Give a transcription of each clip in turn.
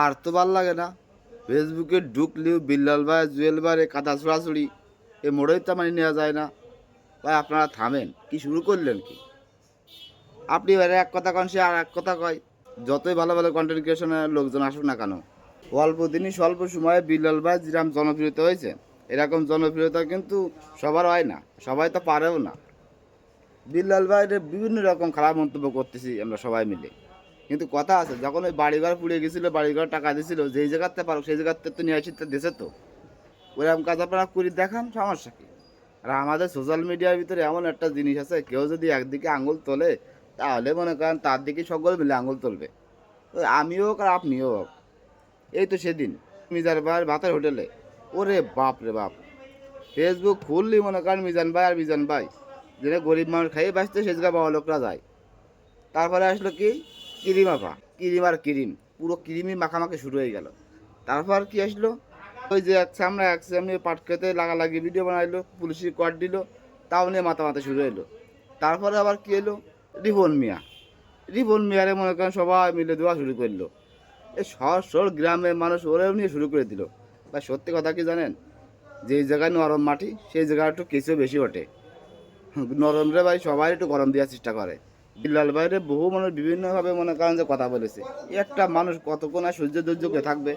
আর তো ভালো লাগে না। ফেসবুকে ঢুকলেও বিল্লাল ভাই, জুয়েল ভাই, এ কাদা ছড়াছড়ি, এ মোড়েই তো মানে নেওয়া যায় না। ভাই, আপনারা থামেন, কি শুরু করলেন কি? আপনি এবারে এক কথা কন, সে আর এক কথা কয়। যতই ভালো ভালো কন্টেন্ট ক্রিয়েশনের লোকজন আসুক না কেন, অল্প দিনই স্বল্প সময়ে বিল্লাল ভাই যেরকম জনপ্রিয়তা হয়েছে, এরকম জনপ্রিয়তা কিন্তু সবার হয় না, সবাই তো পারেও না। বিল্লাল ভাইয়ের বিভিন্ন রকম খারাপ মন্তব্য করতেছি আমরা সবাই মিলে। কিন্তু কথা আছে, যখন ওই বাড়িঘর পুড়ে গেছিল, বাড়িঘর টাকা দিয়েছিল যেই জায়গাতে পারো সেই জায়গাতে তো নিয়ে আসি তো দেশে তো। ওরকম কাজ আপনারা করে, দেখান সমস্যা কি? আর আমাদের সোশ্যাল মিডিয়ার ভিতরে এমন একটা জিনিস আছে, কেউ যদি একদিকে আঙুল তোলে, তাহলে মনে করেন তার দিকে সকল মিলে আঙুল তুলবে। আমিও হোক আর আপনিও হোক, এই তো সেদিন, মিজান ভাইয়ের ভাতের হোটেলে। ওরে বাপ রে বাপ ফেসবুক খুললি মনে করেন মিজান ভাই আর মিজান ভাই, যেটা গরিব মানুষ খাইয়ে বাঁচতে সে জায়গায় বড় লোকরা যায়। তারপরে আসলো কি? ক্রিম আফা ক্রিম আর ক্রিম, পুরো ক্রিমই মাখামাখি শুরু হয়ে গেল। তারপর কি আসলো? ওই যে এক সামনে এক সামনে পাট খেতে লাগালাগি ভিডিও বানাইলো পুলিশি কট দিল, তাও নিয়ে মাথা মাথা শুরু হলো তারপরে আবার কি এলো রিপন মিয়া। রিপন মিয়ারে মনে করেন সবাই মিলে দেওয়া শুরু করল। এই শহর শহর গ্রামের মানুষ ওরাও নিয়ে শুরু করে দিল। বা সত্যি কথা কি জানেন? যেই জায়গায় নরম মাটি, সেই জায়গায় একটু কেঁচো বেশি ওঠে। নরম রে ভাই, সবাই একটু গরম দেওয়ার চেষ্টা করে। বিল্লাল বাইরে বহু মানুষ বিভিন্নভাবে মনে করেন যে কথা বলেছে। একটা মানুষ কতক্ষণ আর সূর্য করে থাকবে?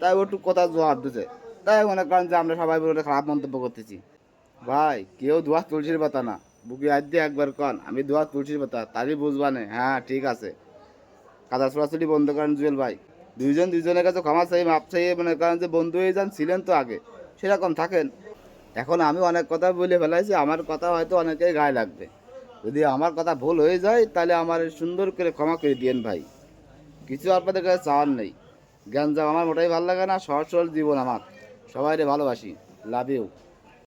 তাই একটু কথা জবাব দিতে তাই মনে করেন যে আমরা সবাই বলে খারাপ মন্তব্য করতেছি। ভাই, কেউ দোয়া তুলসীর পাতা না। বুকে আজ দিয়ে একবার কন, আমি দোয়া তুলসীর পাতা, তারই বুঝবা না। হ্যাঁ ঠিক আছে। কাদা ছোড়াছুড়ি বন্ধ করেন জুয়েল ভাই। দুইজন দুইজনের কাছে ক্ষমা চাই, মাপ চাই, মনে করেন যে বন্ধু হয়ে যান, ছিলেন তো আগে। সেরকম থাকেন। এখন আমি অনেক কথা বলে ফেলাইছি, আমার কথা হয়তো অনেকেই গায়ে লাগবে। যদি আমার কথা ভুল হয়ে যায়, তাহলে আমার সুন্দর করে ক্ষমা করে দিয়েন ভাই। কিছু আপনাদের কাছে চাওয়ার নেই। জ্ঞান যাও, আমার মোটাই ভালো লাগে না, সহজ সরল জীবন আমার। সবাইরে ভালোবাসি। Love you